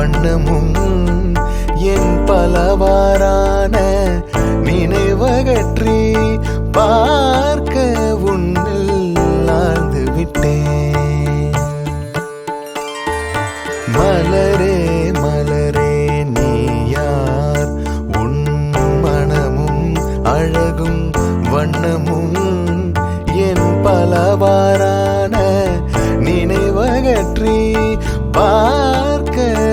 வண்ணமும் என் பலவாறான நினைவகற்றி பார்க்க உன்னில் ஆழ்ந்து விட்டேன். மலரே மலரே நீ யார்? உன் மனமும் அழகும் வண்ணமும் என் பலவாறான நினைவகற்றி பார்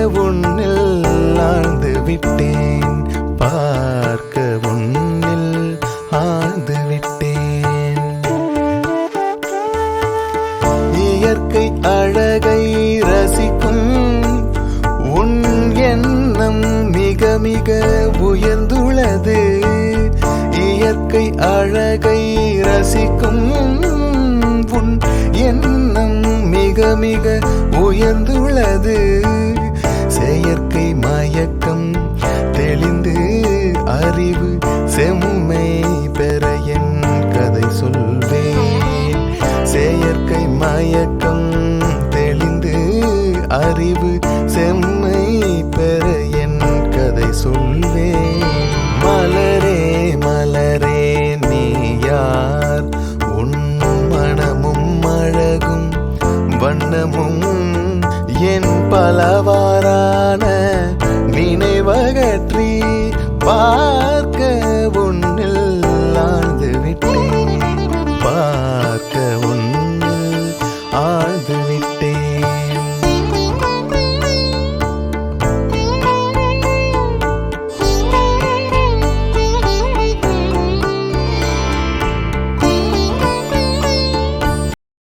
உன்னில் ஆழ்ந்து விட்டேன். பார்க்க உன்னில் ஆழ்ந்து விட்டேன். இயற்கை அழகை ரசிக்கும் உன் எண்ணம் மிக மிக உயர்ந்துள்ளது. இயற்கை அழகை ரசிக்கும் உன் எண்ணம் மிக மிக உயர்ந்துள்ளது. செயற்கை மயக்கம் தெளிந்து அறிவு செம்மை பெற என் கதை சொல்வேன். செயற்கை மயக்கம் தெளிந்து அறிவு செம்மை பெற என் கதை சொல்வேன். மலரே மலரே நீ யார்? உன் மனமும் அழகும் வண்ணமும் பலவாறான நினைவகற்றி